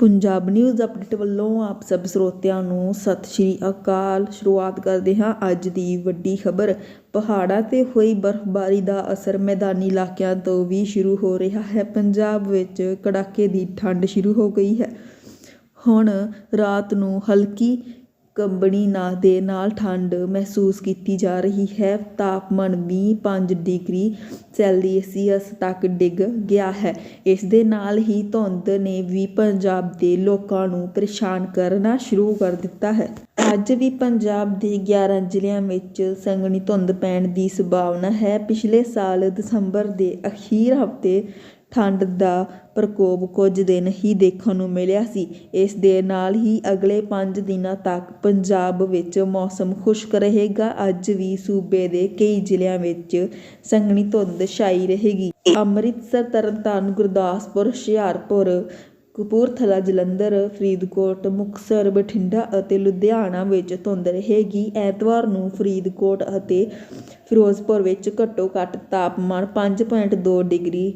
Punjab news update ਵੱਲੋਂ ਆਪ ਸਭ ਸਰੋਤਿਆਂ ਨੂੰ ਸਤਿ ਸ਼੍ਰੀ ਅਕਾਲ। ਸ਼ੁਰੂਆਤ ਕਰਦੇ ਹਾਂ ਅੱਜ ਦੀ ਵੱਡੀ ਖਬਰ। ਪਹਾੜਾਂ ਤੇ ਹੋਈ ਬਰਫ਼ਬਾਰੀ ਦਾ ਅਸਰ ਮੈਦਾਨੀ ਇਲਾਕਿਆਂ ਤੋਂ ਵੀ ਸ਼ੁਰੂ ਹੋ ਰਿਹਾ ਹੈ। ਪੰਜਾਬ ਵਿੱਚ ਕੜਾਕੇ ਦੀ ਠੰਡ ਸ਼ੁਰੂ ਹੋ ਗਈ ਹੈ। ਹੁਣ ਰਾਤ ਨੂੰ ਹਲਕੀ ਕੰਬਣੀ ਨਾ ਦੇ ਨਾਲ ਠੰਡ ਮਹਿਸੂਸ ਕੀਤੀ ਜਾ ਰਹੀ ਹੈ। ਤਾਪਮਾਨ ਵੀ ਪੰਜ ਡਿਗਰੀ ਸੈਲਸੀਅਸ ਤੱਕ ਡਿੱਗ ਗਿਆ ਹੈ। ਇਸ ਦੇ ਨਾਲ ਹੀ ਧੁੰਦ ਨੇ ਵੀ ਪੰਜਾਬ ਦੇ ਲੋਕਾਂ ਨੂੰ ਪਰੇਸ਼ਾਨ ਕਰਨਾ ਸ਼ੁਰੂ ਕਰ ਦਿੱਤਾ ਹੈ। ਅੱਜ ਵੀ ਪੰਜਾਬ ਦੇ 11 ਜ਼ਿਲ੍ਹਿਆਂ ਵਿੱਚ ਸੰਘਣੀ ਧੁੰਦ ਪੈਣ ਦੀ ਸੰਭਾਵਨਾ ਹੈ। ਪਿਛਲੇ ਸਾਲ ਦਸੰਬਰ ਦੇ ਅਖੀਰ ਹਫ਼ਤੇ ਠੰਡ ਦਾ ਪ੍ਰਕੋਪ ਕੁਝ ਦਿਨ ਹੀ ਦੇਖਣ ਨੂੰ ਮਿਲਿਆ ਸੀ। ਇਸ ਦੇ ਨਾਲ ਹੀ ਅਗਲੇ ਪੰਜ ਦਿਨਾਂ ਤੱਕ ਪੰਜਾਬ ਵਿੱਚ ਮੌਸਮ ਖੁਸ਼ਕ ਰਹੇਗਾ। ਅੱਜ ਵੀ ਸੂਬੇ ਦੇ ਕਈ ਜ਼ਿਲ੍ਹਿਆਂ ਵਿੱਚ ਸੰਘਣੀ ਧੁੰਦ ਛਾਈ ਰਹੇਗੀ। ਅੰਮ੍ਰਿਤਸਰ, ਤਰਨਤਾਰਨ, ਗੁਰਦਾਸਪੁਰ, ਹੁਸ਼ਿਆਰਪੁਰ, ਕਪੂਰਥਲਾ, ਜਲੰਧਰ, ਫਰੀਦਕੋਟ, ਮੁਕਤਸਰ, ਬਠਿੰਡਾ ਅਤੇ ਲੁਧਿਆਣਾ ਵਿੱਚ ਧੁੰਦ ਰਹੇਗੀ। ਐਤਵਾਰ ਨੂੰ ਫਰੀਦਕੋਟ ਅਤੇ ਫਿਰੋਜ਼ਪੁਰ ਵਿੱਚ ਘੱਟੋ ਘੱਟ ਤਾਪਮਾਨ 5.2 ਡਿਗਰੀ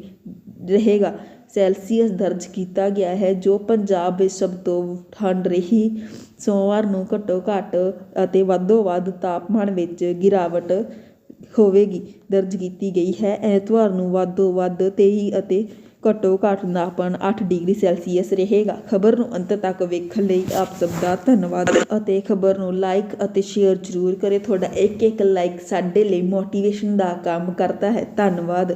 ਰਹੇਗਾ। ਸੈਲਸੀਅਸ ਦਰਜ ਕੀਤਾ ਗਿਆ ਹੈ, ਜੋ ਪੰਜਾਬ ਵਿੱਚ ਸਭ ਤੋਂ ਠੰਡ ਰਹੀ ਸੋਮਵਾਰ ਨੂੰ ਘੱਟੋ ਘੱਟ ਅਤੇ ਵੱਧੋ ਵੱਧ ਤਾਪਮਾਨ ਵਿੱਚ ਗਿਰਾਵਟ ਹੋਵੇਗੀ, ਦਰਜ ਕੀਤੀ ਗਈ ਹੈ। ਐਤਵਾਰ ਨੂੰ ਵੱਧੋ ਵੱਧ 23 ਅਤੇ ਘੱਟੋ ਘੱਟ ਤਾਪਮਾਨ 8 ਡਿਗਰੀ ਸੈਲਸੀਅਸ ਰਹੇਗਾ। ਖਬਰ ਨੂੰ ਅੰਤ ਤੱਕ ਵੇਖਣ ਲਈ ਆਪ ਸਭ ਦਾ ਧੰਨਵਾਦ ਅਤੇ ਖਬਰ ਨੂੰ ਲਾਈਕ ਅਤੇ ਸ਼ੇਅਰ ਜ਼ਰੂਰ ਕਰੇ। ਤੁਹਾਡਾ ਇੱਕ ਇੱਕ ਲਾਈਕ ਸਾਡੇ ਲਈ ਮੋਟੀਵੇਸ਼ਨ ਦਾ ਕੰਮ ਕਰਦਾ ਹੈ। ਧੰਨਵਾਦ।